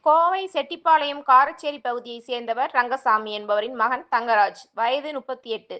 கோவை செட்டிப்பாளையம் காரச்சேரி பகுதியைச் சேர்ந்தவர் ரங்கசாமி என்பவரின் மகன் தங்கராஜ். வயது முப்பத்தி எட்டு.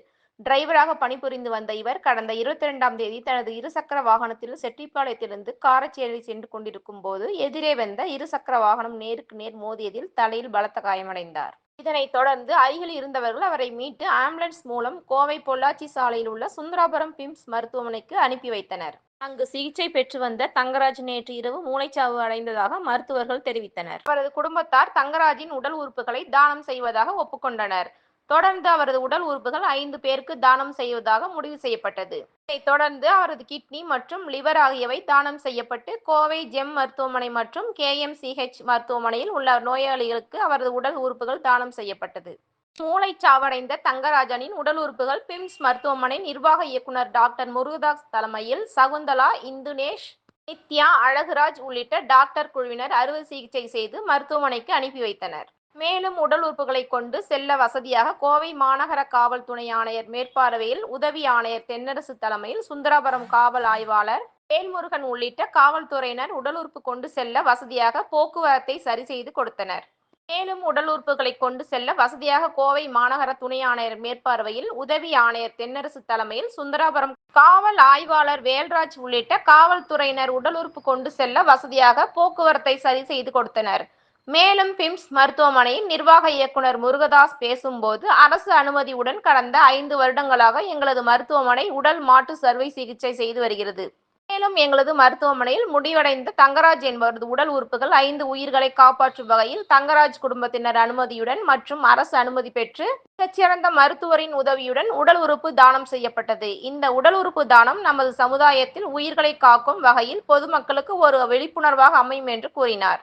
டிரைவராக பணிபுரிந்து வந்த இவர் கடந்த இருபத்தி ரெண்டாம் தேதி தனது இருசக்கர வாகனத்தில் செட்டிப்பாளையத்திலிருந்து காரச்சேரி சென்று கொண்டிருக்கும் போது எதிரே வந்த இருசக்கர வாகனம் நேருக்கு நேர் மோதியதில் தலையில் பலத்த காயமடைந்தார். இதனைத் தொடர்ந்து அருகில் இருந்தவர்கள் அவரை மீட்டு ஆம்புலன்ஸ் மூலம் கோவை பொள்ளாச்சி சாலையில் உள்ள சுந்தராபுரம் பிம்ஸ் மருத்துவமனைக்கு அனுப்பி வைத்தனர். அங்கு சிகிச்சை பெற்று வந்த தங்கராஜ் நேற்று இரவு மூளைச்சாவு அடைந்ததாக மருத்துவர்கள் தெரிவித்தனர். அவரது குடும்பத்தார் தங்கராஜின் உடல் உறுப்புகளை தானம் செய்வதாக ஒப்புக்கொண்டனர். தொடர்ந்து அவரது உடல் உறுப்புகள் ஐந்து பேருக்கு தானம் செய்வதாக முடிவு செய்யப்பட்டது. இதைத் தொடர்ந்து அவரது கிட்னி மற்றும் லிவர் ஆகியவை தானம் செய்யப்பட்டு கோவை ஜெம் மருத்துவமனை மற்றும் கேஎம்சிஹெச் மருத்துவமனையில் உள்ள நோயாளிகளுக்கு அவரது உடல் உறுப்புகள் தானம் செய்யப்பட்டது. மூளை சாவடைந்த தங்கராஜனின் உடல் உறுப்புகள் பிம்ஸ் மருத்துவமனை நிர்வாக இயக்குனர் டாக்டர் முருகதாஸ் தலைமையில் சகுந்தலா இந்துனேஷ் நித்யா அழகுராஜ் உள்ளிட்ட டாக்டர் குழுவினர் அறுவை சிகிச்சை செய்து மருத்துவமனைக்கு அனுப்பி வைத்தனர். மேலும் உடல் உறுப்புகளை கொண்டு செல்ல வசதியாக கோவை மாநகர காவல் துணை ஆணையர் மேற்பார்வையில் உதவி ஆணையர் தென்னரசு தலைமையில் சுந்தராபுரம் காவல் ஆய்வாளர் வேல்முருகன் உள்ளிட்ட காவல்துறையினர் உடல் உறுப்பு கொண்டு செல்ல வசதியாக போக்குவரத்தை சரி செய்து கொடுத்தனர். மேலும் உடல் உறுப்புகளை கொண்டு செல்ல வசதியாக கோவை மாநகர துணை ஆணையர் மேற்பார்வையில் உதவி ஆணையர் தென்னரசு தலைமையில் சுந்தராபுரம் காவல் ஆய்வாளர் வேல்ராஜ் உள்ளிட்ட காவல்துறையினர் உடல் உறுப்பு கொண்டு செல்ல வசதியாக போக்குவரத்தை சரி செய்து கொடுத்தனர். மேலும் பிம்ஸ் மருத்துவமனையின் நிர்வாக இயக்குனர் முருகதாஸ் பேசும்போது அரசு அனுமதியுடன் கடந்த ஐந்து வருடங்களாக எங்களது மருத்துவமனை உடல் மாற்று சர்வை சிகிச்சை செய்து வருகிறது. மேலும் எங்களது மருத்துவமனையில் முடிவடைந்த தங்கராஜ் என்பவரது உடல் உறுப்புகள் ஐந்து உயிர்களை காப்பாற்றும் வகையில் தங்கராஜ் குடும்பத்தினர் அனுமதியுடன் மற்றும் அரசு அனுமதி பெற்று மிகச்சிறந்த மருத்துவரின் உதவியுடன் உடல் உறுப்பு தானம் செய்யப்பட்டது. இந்த உடல் உறுப்பு தானம் நமது சமுதாயத்தில் உயிர்களை காக்கும் வகையில் பொதுமக்களுக்கு ஒரு விழிப்புணர்வாக அமையும் என்று கூறினார்.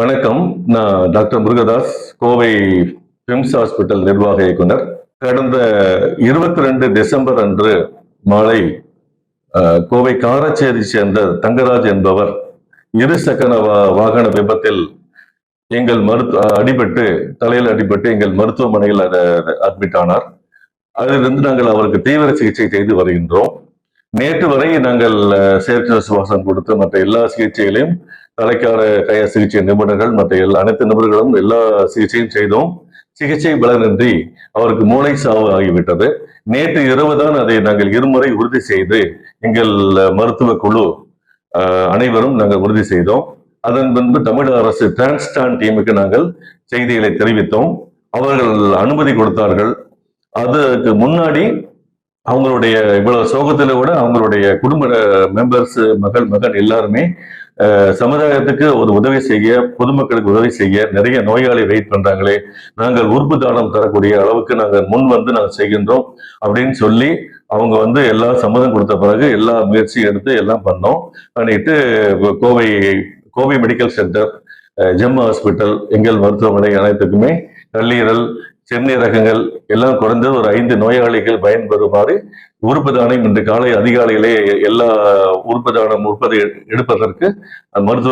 வணக்கம். நான் doctor Murugadas Kovai PIMS hospital நிர்வாக இயக்குனர். கடந்த இருபத்தி ரெண்டு டிசம்பர் அன்று மாலை கோவை காரச்சேரி சேர்ந்த தங்கராஜ் என்பவர் இருசக்கர வா- வாகன விபத்தில் எங்கள் மருத்துவ அடிபட்டு தலையில் அடிபட்டு எங்கள் மருத்துவமனையில் அட்மிட் ஆனார். அதிலிருந்து நாங்கள் அவருக்கு தீவிர சிகிச்சை செய்து வருகின்றோம். நேற்று வரை நாங்கள் செயற்கை சுவாசம் கொடுத்து மற்ற எல்லா சிகிச்சைகளையும் தலைக்கார கய சிகிச்சை நிபுணர்கள் மற்ற எல்லா அனைத்து நிபுணர்களும் எல்லா சிகிச்சையும் செய்தோம். சிகிச்சை பலனின்றி அவருக்கு மூளை சாவு ஆகிவிட்டது. நேற்று இரவு தான் அதை நாங்கள் இருமுறை உறுதி செய்து எங்கள் மருத்துவ குழு அனைவரும் நாங்கள் உறுதி செய்தோம். அதன் பின்பு தமிழக அரசு டிரான்ஸ்டான் டீமுக்கு நாங்கள் செய்திகளை தெரிவித்தோம். அவர்கள் அனுமதி கொடுத்தார்கள். அதுக்கு முன்னாடி அவங்களுடைய இவ்வளவு சோகத்தில் கூட அவங்களுடைய குடும்ப மெம்பர்ஸ் மகள் மகன் எல்லாருமே சமுதாயத்துக்கு ஒரு உதவி செய்ய பொதுமக்களுக்கு உதவி செய்ய நிறைய நோயாளி வெயிட் பண்றாங்களே நாங்கள் உறுப்பு தானம் தரக்கூடிய அளவுக்கு நாங்கள் முன் வந்து நாங்கள் செய்கின்றோம் அப்படின்னு சொல்லி அவங்க வந்து எல்லா சம்மதம் கொடுத்த பிறகு எல்லா முயற்சியும் எடுத்து எல்லாம் பண்ணோம். பண்ணிட்டு Kovai Kovai medical centre Gem hospital எங்கள் மருத்துவமனை அனைத்துக்குமே கல்லீரல் சிறுநீரகங்கள் எல்லாம் குறைந்தது ஒரு ஐந்து நோயாளிகள் பயன்பெறுமாறு உறுப்பு தானம் இன்று காலை அதிகாலையிலே எல்லா உறுப்பு தானம் உற்பத்தி எடுப்பதற்கு மருத்துவ